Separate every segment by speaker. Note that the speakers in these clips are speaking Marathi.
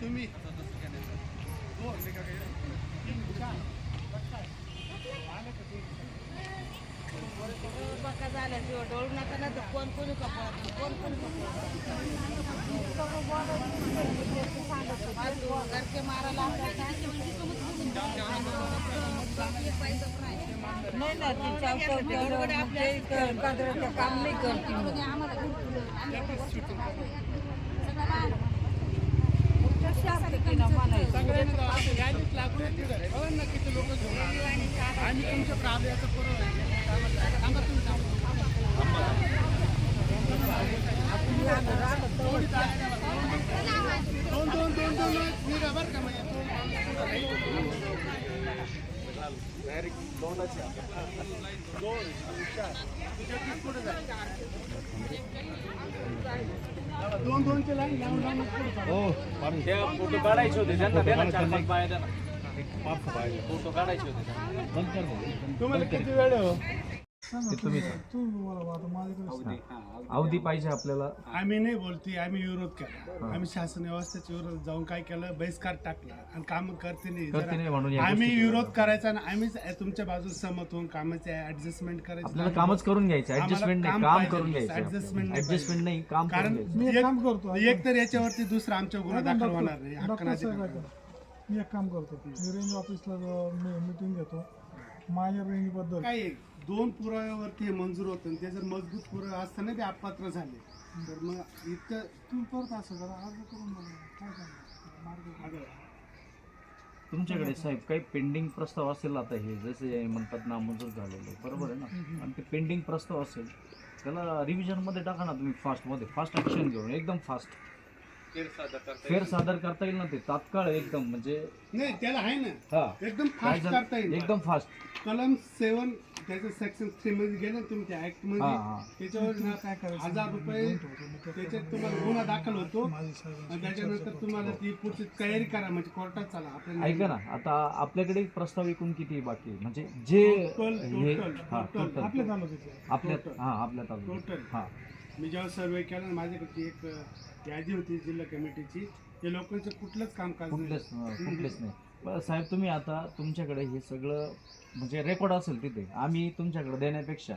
Speaker 1: तुम्ही
Speaker 2: बका झालं जीव डोळू नका ना तर कोण कोणी कपडा कोण कोणी कपडा घरचे मारायला नाही ना ती चावतं काम नाही करते
Speaker 1: ना तुमच्या प्राब्याचं आहे. सांगा तुम्ही सांगा. दोन दोन दोन दोन निघा बरं का म्हणजे दोन दोनचे लाईन लावून लावून पुढे चालू.
Speaker 3: त्या फोटो काढायचे होते त्यांना द्या ना चार पाच बाया द्या ना फोटो काढायचे होते. त्यांना.
Speaker 1: तुम्हाला किती वेळ हो?
Speaker 4: अवधी पाहिजे आपल्याला.
Speaker 1: आम्ही नाही बोलती आम्ही विरोध केला. आम्ही शासन व्यवस्थेच्या विरोधात जाऊन काय केलं? बहिष्कार टाकला. आणि काम करते नाही.
Speaker 4: करते नाही म्हणून
Speaker 1: जरा
Speaker 4: या
Speaker 1: आम्ही
Speaker 4: गोष्टी
Speaker 1: विरोध करायचा आणि आम्हीच तुमच्या बाजूला सहमत होऊन कामाचे ऍडजस्टमेंट करायचं.
Speaker 4: कामच करून घ्यायचं.
Speaker 1: आम्हाला
Speaker 4: ऍडजस्टमेंट नाही
Speaker 1: काम
Speaker 4: काम
Speaker 1: पाहिजे.
Speaker 4: करून घ्यायचं.
Speaker 1: Adjustment नाही
Speaker 4: ऍडजस्टमेंट नाही काम करून
Speaker 1: कारण
Speaker 4: घ्यायचं.
Speaker 1: एक
Speaker 5: काम करतो.
Speaker 1: एक तर याच्यावरती दुसरा आमच्या गुन्हा दाखल होणार नाही.
Speaker 5: डॉक्टर
Speaker 1: हक्कनाची
Speaker 5: साहेब ऐका. मी एक काम करतो. मी रेंज ऑफिसला मीटिंग घेतो. माझ्या रेंजबद्दल
Speaker 1: काय आहे, दोन पुराव्यावरती हे मंजूर होतं आणि ते जर मजबूत पुरावे असताना ते अपात्र झाले. तर मग इतकं
Speaker 5: तुम्ही परत असं करा. अर्ज करून बघा. काय करणार मार्ग
Speaker 1: अगं,
Speaker 4: तुमच्याकडे साहेब काही पेंडिंग प्रस्ताव असेल आता हे जसे म्हणतात नामंजूर झालेले बरोबर आहे ना? आणि ते पेंडिंग प्रस्ताव असेल त्याला रिव्हिजनमध्ये टाका ना तुम्ही फास्टमध्ये. फास्ट ऍक्शन घेऊन एकदम फास्ट फेर सादर करता येईल ना ते? तात्काळ एकदम म्हणजे
Speaker 1: नाही त्याला आहे ना.
Speaker 4: हा.
Speaker 1: एकदम
Speaker 4: काय
Speaker 1: फास्ट करता येईल.
Speaker 4: एकदम फास्ट
Speaker 1: कलम सेवन त्याचं सेक्शन थ्री मध्ये गेलं तुम्ही त्या ऍक्ट
Speaker 4: हा
Speaker 1: मध्ये त्याच्यावर ना
Speaker 5: काय करायचं?
Speaker 1: हजार रुपये त्याच्यात तुम्हाला गुन्हा दाखल होतो. आणि त्याच्यानंतर तुम्हाला ती पुढची तयारी करा म्हणजे कोर्टात चला. आपल्याला
Speaker 4: ऐका ना आता आपल्याकडे प्रस्ताव एकूण किती बाकी आहे? म्हणजे जे हे हा. टोटल
Speaker 5: आपल्या तालुक्याचे
Speaker 4: आपल्या हा आपल्या तालुक्यात. हा.
Speaker 1: मी जेव्हा सर्वे केला ना माझ्याकडची एक अ, यादी होती जिल्हा कमिटीची. ते लोकांचं कुठलंच कामकाज नाही.
Speaker 4: कुठलेच कुठलेच नाही. पण साहेब तुम्ही आता तुमच्याकडे हे सगळं म्हणजे रेकॉर्ड असेल तिथे आम्ही तुमच्याकडे देण्यापेक्षा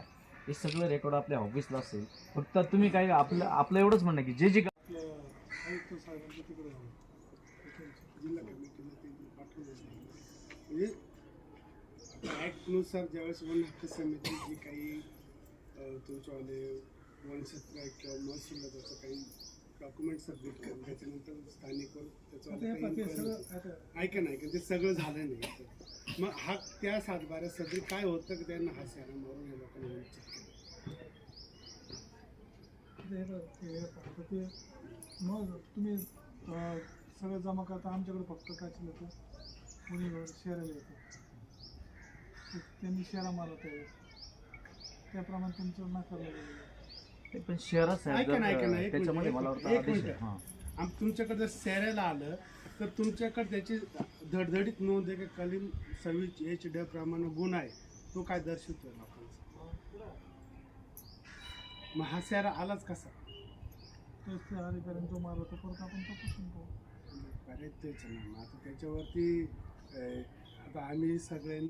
Speaker 4: हे सगळं रेकॉर्ड आपल्या ऑफिसला असेल. फक्त तुम्ही काय आपलं आपलं एवढंच म्हणणं की जे जे
Speaker 1: आपलं आयुक्त साहेबांचं तिकडे जिल्हा कमिटीला ते म्हणजे ॲक्टनुसार ज्यावेळेस वन हक्क समिती जी काही तुमच्यावाले वनक्षेत्र किंवा महसूल त्याचं काही डॉक्युमेंट सबमिट करून त्याच्यानंतर स्थानिक
Speaker 5: आता हे
Speaker 1: त्याचं ऐका ना ऐका ते सगळं झालं नाही. मग हा त्या सातबाऱ्या सगळी काय होतं की त्यांना हा शहरा मारून या लोकांना वंचित केलं?
Speaker 5: मग तुम्ही सगळं जमा करता आमच्याकडे फक्त काय तर कोणी शेरायला येतं त्यांनी शेरा मारत आहे त्याप्रमाणे तुमचं नाकारलं गेलं
Speaker 4: ते पण शहरात
Speaker 1: ऐका ना, ऐका ना,
Speaker 4: जर
Speaker 1: एक
Speaker 4: त्याच्यामध्ये
Speaker 1: मिनिट,
Speaker 4: मला
Speaker 1: एक
Speaker 4: वाटतं
Speaker 1: मिनिट,
Speaker 4: आदेश
Speaker 1: एक
Speaker 4: आहे.
Speaker 1: मिनिट.
Speaker 4: हा.
Speaker 1: आम तुमच्याकडे जर सेऱ्याला आलं तर तुमच्याकडे त्याची धडधडीत नोंद आहे की? कलीम सव्वीस एच ड प्रमाणे गुण आहे. तो काय दर्शवतोय लोकांचा? मग हा सेरा आलाच कसा?
Speaker 5: तेच ते अधिकाऱ्यांनी जो मारला तो परत आपण तपासून पाहू.
Speaker 1: तेच ना मग आता त्याच्यावरती अं, आता आम्ही सगळ्यांनी